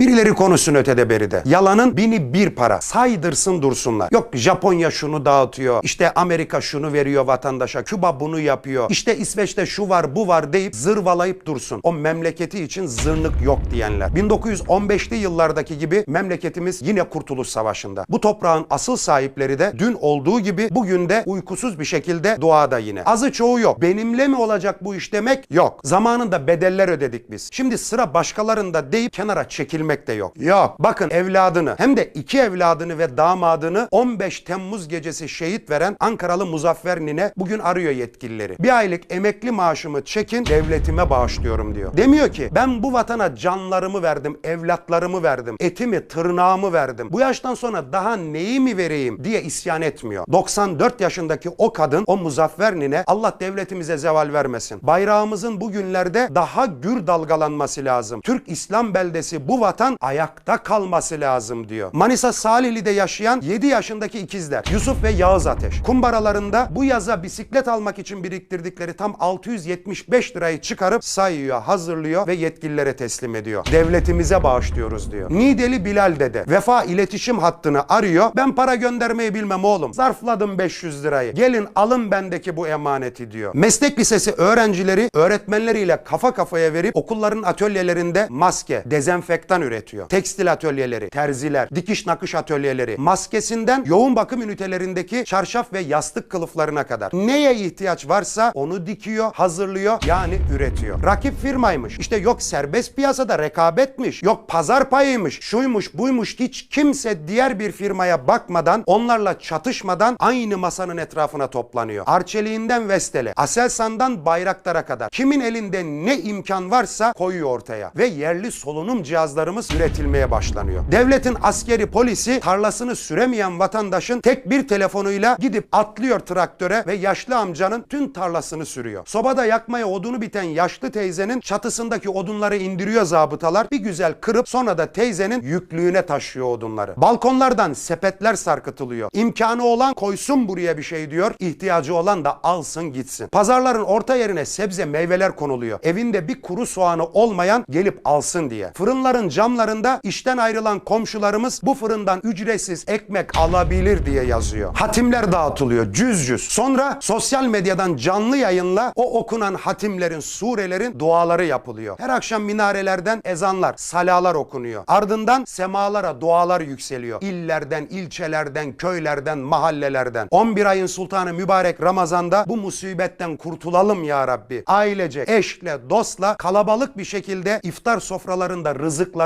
Birileri konuşsun ötede beride. Yalanın bini bir para. Saydırsın dursunlar. Yok Japonya şunu dağıtıyor. İşte Amerika şunu veriyor vatandaşa. Küba bunu yapıyor. İşte İsveç'te şu var bu var deyip zırvalayıp dursun. O memleketi için zırnık yok diyenler. 1915'li yıllardaki gibi memleketimiz yine Kurtuluş Savaşı'nda. Bu toprağın asıl sahipleri de dün olduğu gibi bugün de uykusuz bir şekilde doğada yine. Azı çoğu yok. Benimle mi olacak bu iş demek? Yok. Zamanında bedeller ödedik biz. Şimdi sıra başkalarında deyip kenara çekilmek de yok. Yok. Bakın evladını hem de iki evladını ve damadını 15 Temmuz gecesi şehit veren Ankaralı Muzaffer Nine bugün arıyor yetkilileri. Bir aylık emekli maaşımı çekin devletime bağışlıyorum diyor. Demiyor ki ben bu vatana canlarımı verdim, evlatlarımı verdim, etimi, tırnağımı verdim. Bu yaştan sonra daha neyi mi vereyim diye isyan etmiyor. 94 yaşındaki o kadın, o Muzaffer Nine Allah devletimize zeval vermesin. Bayrağımızın bugünlerde daha gür dalgalanması lazım. Türk İslam beldesi bu vatan ayakta kalması lazım diyor. Manisa Salihli'de yaşayan 7 yaşındaki ikizler Yusuf ve Yağız Ateş. Kumbaralarında bu yaza bisiklet almak için biriktirdikleri tam 675 lirayı çıkarıp sayıyor, hazırlıyor ve yetkililere teslim ediyor. Devletimize bağışlıyoruz diyor. Nideli Bilal dede Vefa iletişim hattını arıyor. Ben para göndermeyi bilmem oğlum. Zarfladım 500 lirayı. Gelin alın bendeki bu emaneti diyor. Meslek lisesi öğrencileri öğretmenleriyle kafa kafaya verip okulların atölyelerinde maske, dezenfektan üretiyor. Tekstil atölyeleri, terziler, dikiş nakış atölyeleri, maskesinden yoğun bakım ünitelerindeki çarşaf ve yastık kılıflarına kadar. Neye ihtiyaç varsa onu dikiyor, hazırlıyor yani üretiyor. Rakip firmaymış. İşte yok serbest piyasada rekabetmiş. Yok pazar payıymış. Şuymuş buymuş hiç kimse diğer bir firmaya bakmadan onlarla çatışmadan aynı masanın etrafına toplanıyor. Arçeliğinden Vestel'e, Aselsan'dan Bayraktar'a kadar kimin elinde ne imkan varsa koyuyor ortaya ve yerli solunum cihazlarımız üretilmeye başlanıyor. Devletin askeri polisi tarlasını süremeyen vatandaşın tek bir telefonuyla gidip atlıyor traktöre ve yaşlı amcanın tüm tarlasını sürüyor. Sobada yakmaya odunu biten yaşlı teyzenin çatısındaki odunları indiriyor zabıtalar. Bir güzel kırıp sonra da teyzenin yüklüğüne taşıyor odunları. Balkonlardan sepetler sarkıtılıyor. İmkanı olan koysun buraya bir şey diyor. İhtiyacı olan da alsın gitsin. Pazarların orta yerine sebze meyveler konuluyor. Evinde bir kuru soğanı olmayan gelip alsın diye. Fırınların camlarında işten ayrılan komşularımız bu fırından ücretsiz ekmek alabilir diye yazıyor. Hatimler dağıtılıyor cüz cüz. Sonra sosyal medyadan canlı yayınla o okunan hatimlerin, surelerin duaları yapılıyor. Her akşam minarelerden ezanlar, salalar okunuyor. Ardından semalara dualar yükseliyor. İllerden, ilçelerden, köylerden, mahallelerden. 11 ayın sultanı mübarek Ramazan'da bu musibetten kurtulalım ya Rabbi. Ailece, eşle, dostla kalabalık bir şekilde iftar sofralarında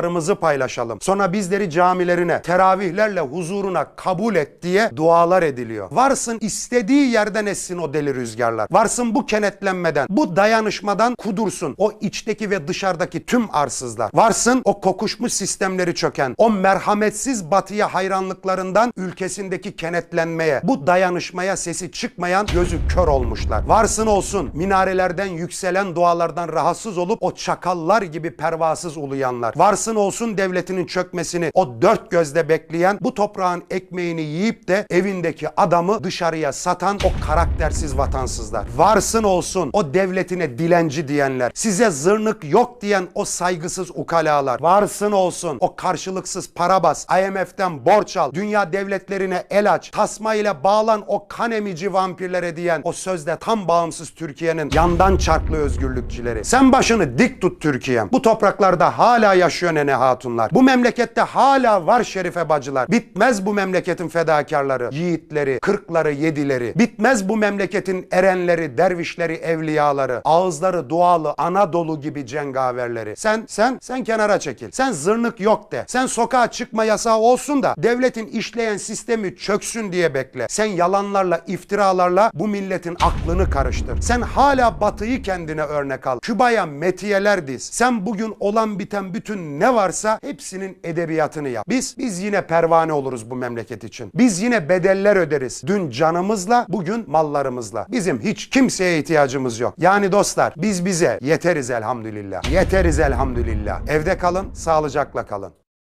rızıklarımızı paylaşalım. Sonra bizleri camilerine, teravihlerle huzuruna kabul et diye dualar ediliyor. Varsın istediği yerden essin o deli rüzgarlar. Varsın bu kenetlenmeden, bu dayanışmadan kudursun o içteki ve dışarıdaki tüm arsızlar. Varsın o kokuşmuş sistemleri çöken, o merhametsiz batıya hayranlıklarından ülkesindeki kenetlenmeye, bu dayanışmaya sesi çıkmayan gözü kör olmuşlar. Varsın olsun minarelerden yükselen dualardan rahatsız olup o çakallar gibi pervasız uluyanlar. Varsın olsun devletinin çökmesini o dört gözle bekleyen bu toprağın ekmeğini yiyip de evindeki adamı dışarıya satan o karaktersiz vatansızlar. Varsın olsun o devletine dilenci diyenler. Size zırnık yok diyen o saygısız ukalalar. Varsın olsun o karşılıksız para bas, IMF'den borç al, dünya devletlerine el aç, tasma ile bağlan o kan emici vampirlere diyen o sözde tam bağımsız Türkiye'nin yandan çarklı özgürlükçileri. Sen başını dik tut Türkiye'm. Bu topraklarda hala yaşıyor nene hatunlar. Bu memlekette hala var şerife bacılar. Bitmez bu memleketin fedakarları, yiğitleri, kırkları, yedileri. Bitmez bu memleketin erenleri, dervişleri, evliyaları. Ağızları dualı Anadolu gibi cengaverleri. Sen, sen, sen kenara çekil. Sen zırnık yok de. Sen sokağa çıkma yasağı olsun da devletin işleyen sistemi çöksün diye bekle. Sen yalanlarla, iftiralarla bu milletin aklını karıştır. Sen hala batıyı kendine örnek al. Küba'ya metiyeler diz. Sen bugün olan biten bütün varsa hepsinin edebiyatını yap. Biz, biz yine pervane oluruz bu memleket için. Biz yine bedeller öderiz. Dün canımızla, bugün mallarımızla. Bizim hiç kimseye ihtiyacımız yok. Yani dostlar biz bize yeteriz elhamdülillah. Yeteriz elhamdülillah. Evde kalın, sağlıcakla kalın.